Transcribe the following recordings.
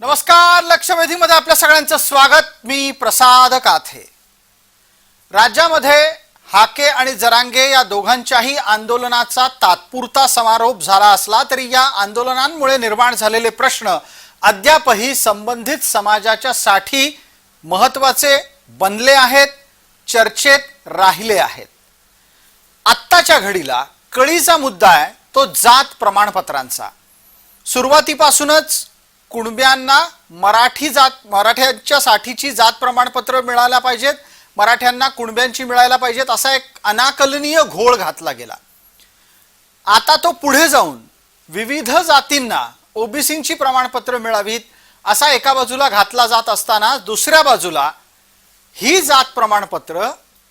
नमस्कार लक्षवेधीमध्ये आपल्या सगळ्यांचं स्वागत. मी प्रसाद काथे. राज्यामध्ये हाके आणि जरांगे या दोघांच्याही आंदोलनाचा तात्पुरता समारोप झाला असला तरी या आंदोलनांमुळे निर्माण झालेले प्रश्न अद्यापही संबंधित समाजाच्या साठी महत्त्वाचे बनले आहेत चर्चेत राहिले आहेत. आत्ताच्या घडीला कळीचा मुद्दा आहे तो जात प्रमाणपत्रांचा. सुरुवातीपासूनच कुणब्यांना मराठी जात मराठ्यांच्या साठीची जात प्रमाणपत्र मिळायला पाहिजेत मराठ्यांना कुणब्यांची मिळायला पाहिजेत असा एक अनाकलनीय घोळ घातला गेला. आता तो पुढे जाऊन विविध जातींना ओबीसींची प्रमाणपत्र मिळावीत असा एका बाजूला घातला जात असताना दुसऱ्या बाजूला ही जात प्रमाणपत्र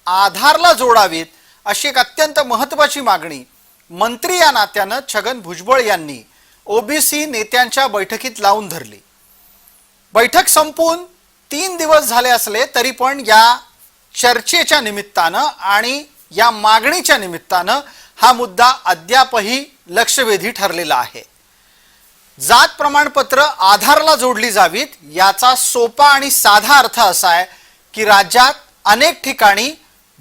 आधारला जोडावीत अशी एक अत्यंत महत्वाची मागणी मंत्री या नात्यानं छगन भुजबळ यांनी ओबीसी नेत्यांच्या बैठकीत लावून धरली. बैठक संपून तीन दिवस झाले असले तरी पण या चर्चेच्या निमित्तानं आणि या मागणीच्या निमित्तानं हा मुद्दा अद्यापही लक्षवेधी ठरलेला आहे. जात प्रमाणपत्र आधारला जोडली जावीत याचा सोपा आणि साधा अर्थ असा आहे की राज्यात अनेक ठिकाणी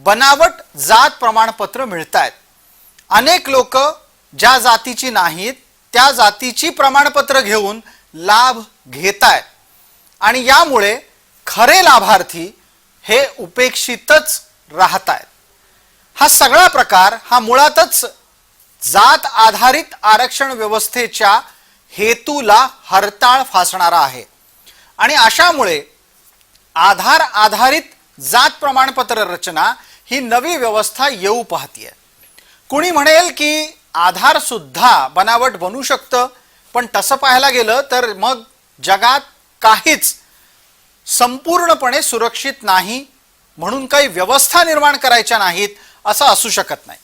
बनावट जात प्रमाणपत्र मिळत आहेत अनेक लोक ज्या जातीची नाहीत त्या जातीची प्रमाणपत्र घेऊन लाभ घेताय. आणि यामुळे खरे लाभार्थी हे उपेक्षितच राहत आहेत हा सगळा प्रकार हा मुळातच जात आधारित आरक्षण व्यवस्थेच्या हेतूला हरताळ फासणारा आहे. आणि अशामुळे आधार आधारित जात प्रमाणपत्र रचना ही नवी व्यवस्था येऊ पाहतीये. कुणी म्हणेल की आधारसुद्धा बनावट बनू शकतं. पण तसं पाहायला गेलं तर मग जगात काहीच संपूर्णपणे सुरक्षित नाही म्हणून काही व्यवस्था निर्माण करायच्या नाहीत असं असू शकत नाही.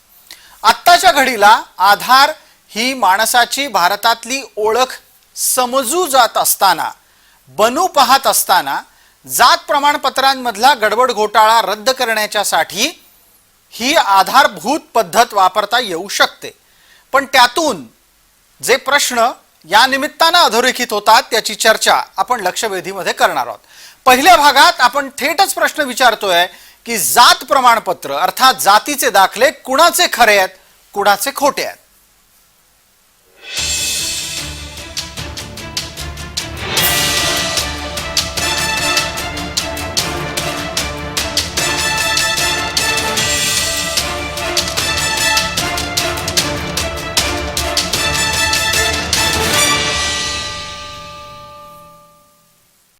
आत्ताच्या घडीला आधार ही माणसाची भारतातली ओळख समजू जात असताना बनू पाहत असताना जात प्रमाणपत्रांमधला गडबड घोटाळा रद्द करण्याच्यासाठी ही आधारभूत पद्धत वापरता येऊ शकते. पण त्यातून जे प्रश्न या निमित्तानं अधोरेखित होतात त्याची चर्चा आपण लक्षवेधीमध्ये करणार आहोत. पहिल्या भागात आपण थेटच प्रश्न विचारतोय की जात प्रमाणपत्र अर्थात जातीचे दाखले कुणाचे खरे आहेत कुणाचे खोटे आहेत?